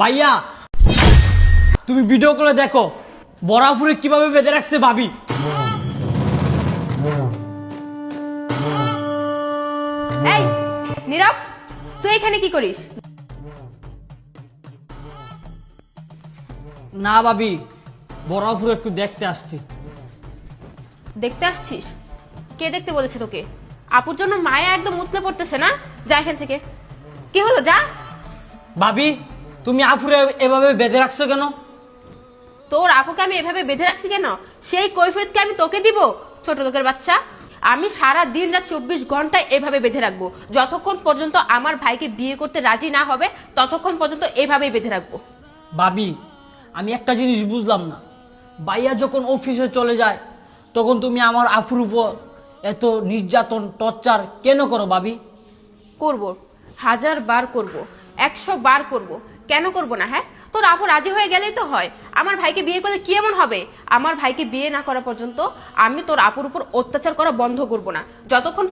ভাইয়া তুমি ভিডিও করে দেখো বরাফুরে কীভাবে বেঁধে রাখছে ভাবি। এই নীরব তুই এখানে কি করিস? না ভাবি বরাফুর একটু দেখতে আসছি। দেখতে আসছিস? কে দেখতে বলেছে তোকে? আপুর জন্য মায়া একদম উতলে পড়তেছে না? যা এখান থেকে। কি হলো যা? ভাবি তুমি আফুরে এভাবে বেঁধে রাখছো কেন? তোর আপুকে আমি এভাবে বেঁধে রাখছি কেন? সেই কৈফিয়তকে আমি তোকে দিব ছোট লোকের বাচ্চা? আমি সারা দিন রাত চব্বিশ ঘণ্টা এভাবে বেঁধে রাখব। যতক্ষণ পর্যন্ত আমার ভাইকে বিয়ে করতে রাজি না হবে ততক্ষণ পর্যন্ত এভাবেই বেঁধে রাখব। ভাবি আমি একটা জিনিস বুঝলাম না। বাইয়া যখন অফিসে চলে যায় তখন তুমি আমার আফুর উপর এত নির্যাতন টর্চার কেন করো ভাবি? করব হাজার বার করব একশো বার করব কেন করব না হ্যাঁ? তোর আপু রাজি হয়ে গেলেই তো হয়। আমার ভাইকে বিয়ে করলে কি এমন হবে? আমার ভাইকে বিয়ে না করা পর্যন্ত আমি তোর আপুর উপর অত্যাচার করা বন্ধ করব না। যতক্ষণ